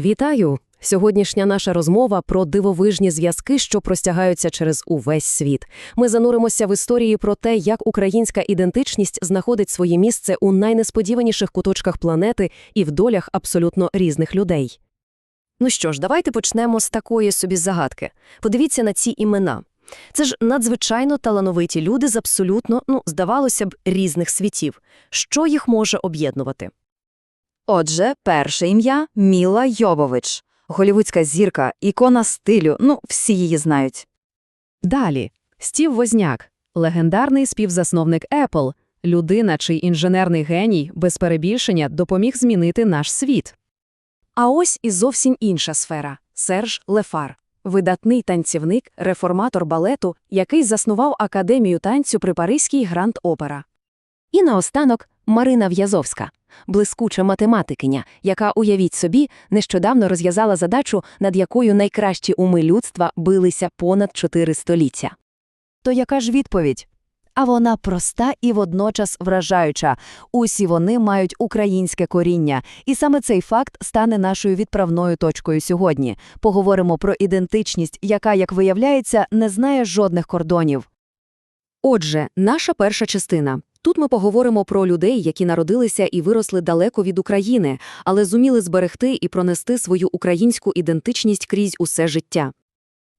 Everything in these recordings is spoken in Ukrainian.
Вітаю! Сьогоднішня наша розмова про дивовижні зв'язки, що простягаються через увесь світ. Ми зануримося в історії про те, як українська ідентичність знаходить своє місце у найнесподіваніших куточках планети і в долях абсолютно різних людей. Ну що ж, давайте почнемо з такої собі загадки. Подивіться на ці імена. Це ж надзвичайно талановиті люди з абсолютно, ну, здавалося б, різних світів. Що їх може об'єднувати? Отже, перше ім'я Міла Йовович. Голівудська зірка, ікона стилю, ну, всі її знають. Далі Стів Возняк, легендарний співзасновник Apple, людина, чий інженерний геній без перебільшення допоміг змінити наш світ. А ось і зовсім інша сфера Серж Лефар, видатний танцівник, реформатор балету, який заснував академію танцю при Паризькій Гранд-Опера. І наостанок Марина В'язовська, блискуча математикиня, яка, уявіть собі, нещодавно розв'язала задачу, над якою найкращі уми людства билися понад чотири століття. То яка ж відповідь? А вона проста і водночас вражаюча. Усі вони мають українське коріння, і саме цей факт стане нашою відправною точкою сьогодні. Поговоримо про ідентичність, яка, як виявляється, не знає жодних кордонів. Отже, наша перша частина. Тут ми поговоримо про людей, які народилися і виросли далеко від України, але зуміли зберегти і пронести свою українську ідентичність крізь усе життя.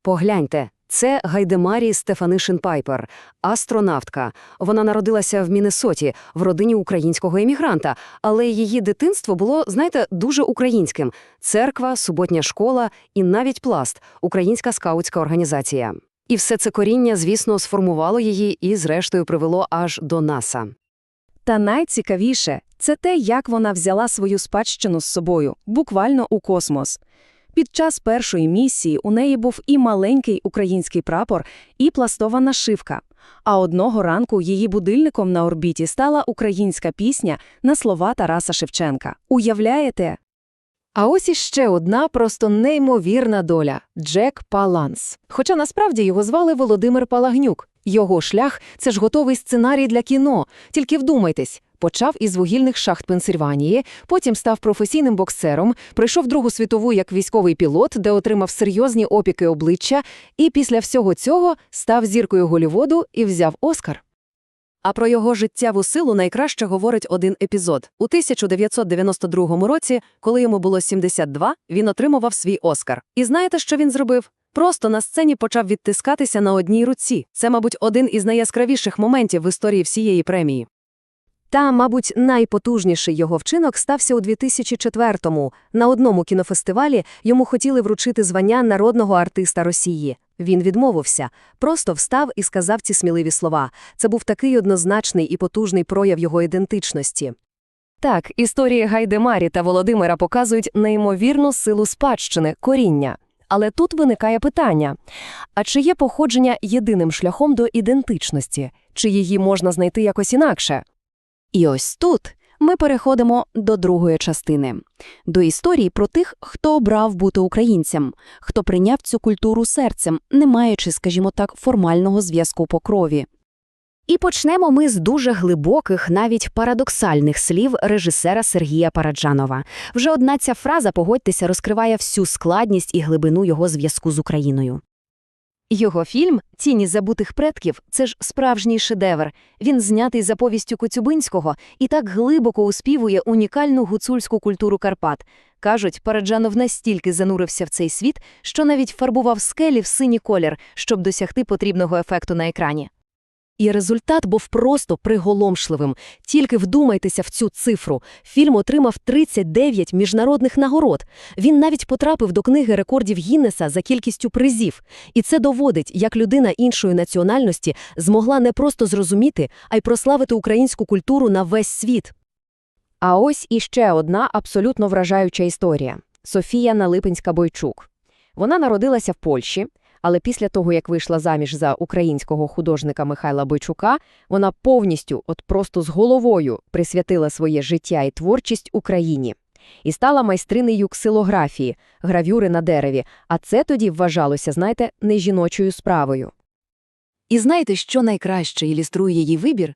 Погляньте, це Гайдемарі Стефанишин Пайпер, астронавтка. Вона народилася в Міннесоті, в родині українського емігранта, але її дитинство було, знаєте, дуже українським: церква, суботня школа і навіть пласт українська скаутська організація. І все це коріння, звісно, сформувало її і, зрештою, привело аж до НАСА. Та найцікавіше – це те, як вона взяла свою спадщину з собою, буквально у космос. Під час першої місії у неї був і маленький український прапор, і пластова нашивка. А одного ранку її будильником на орбіті стала українська пісня на слова Тараса Шевченка. Уявляєте? А ось іще одна просто неймовірна доля – Джек Паланс. Хоча насправді його звали Володимир Палагнюк. Його шлях – це ж готовий сценарій для кіно. Тільки вдумайтесь. Почав із вугільних шахт Пенсильванії, потім став професійним боксером, пройшов Другу світову як військовий пілот, де отримав серйозні опіки обличчя, і після всього цього став зіркою Голівуду і взяв Оскар. А про його життєву силу найкраще говорить один епізод. У 1992 році, коли йому було 72, він отримував свій Оскар. І знаєте, що він зробив? Просто на сцені почав відтискатися на одній руці. Це, мабуть, один із найяскравіших моментів в історії всієї премії. Та, мабуть, найпотужніший його вчинок стався у 2004-му. На одному кінофестивалі йому хотіли вручити звання народного артиста Росії. Він відмовився, просто встав і сказав ці сміливі слова. Це був такий однозначний і потужний прояв його ідентичності. Так, історії Гайдемарі та Володимира показують неймовірну силу спадщини, коріння. Але тут виникає питання: а чи є походження єдиним шляхом до ідентичності, чи її можна знайти якось інакше? І ось тут ми переходимо до другої частини, до історії про тих, хто обрав бути українцем, хто прийняв цю культуру серцем, не маючи, скажімо так, формального зв'язку по крові. І почнемо ми з дуже глибоких, навіть парадоксальних слів режисера Сергія Параджанова. Вже одна ця фраза, погодьтеся, розкриває всю складність і глибину його зв'язку з Україною. Його фільм Тіні забутих предків це ж справжній шедевр. Він знятий за повістю Коцюбинського і так глибоко успівує унікальну гуцульську культуру Карпат. Кажуть, Параджанов настільки занурився в цей світ, що навіть фарбував скелі в синій колір, щоб досягти потрібного ефекту на екрані. І результат був просто приголомшливим. Тільки вдумайтеся в цю цифру. Фільм отримав 39 міжнародних нагород. Він навіть потрапив до книги рекордів Гіннеса за кількістю призів. І це доводить, як людина іншої національності змогла не просто зрозуміти, а й прославити українську культуру на весь світ. А ось іще одна абсолютно вражаюча історія Софія Налипинська-Бойчук. Вона народилася в Польщі, але після того, як вийшла заміж за українського художника Михайла Бойчука, вона повністю, от просто з головою, присвятила своє життя і творчість Україні. І стала майстринею ксилографії, гравюри на дереві, а це тоді вважалося, знаєте, не жіночою справою. І знаєте, що найкраще ілюструє її вибір?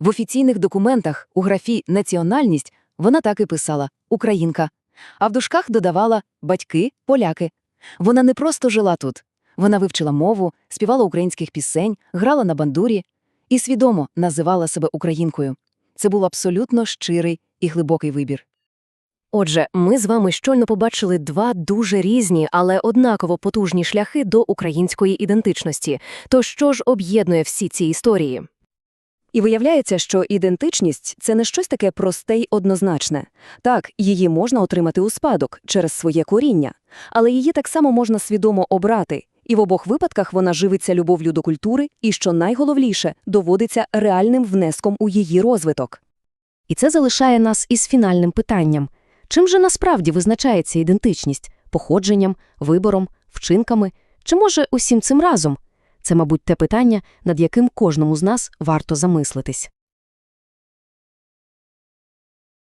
В офіційних документах у графі «Національність» вона так і писала «Українка», А в дужках додавала «батьки – поляки». Вона не просто жила тут. Вона вивчила мову, співала українських пісень, грала на бандурі і свідомо називала себе українкою. Це був абсолютно щирий і глибокий вибір. Отже, ми з вами щойно побачили два дуже різні, але однаково потужні шляхи до української ідентичності. То що ж об'єднує всі ці історії? І виявляється, що ідентичність – це не щось таке просте й однозначне. Так, її можна отримати у спадок через своє коріння, але її так само можна свідомо обрати, і в обох випадках вона живиться любов'ю до культури і, що найголовніше, доводиться реальним внеском у її розвиток. І це залишає нас із фінальним питанням. Чим же насправді визначається ідентичність? Походженням, вибором, вчинками? Чи може усім цим разом? Це, мабуть, те питання, над яким кожному з нас варто замислитись.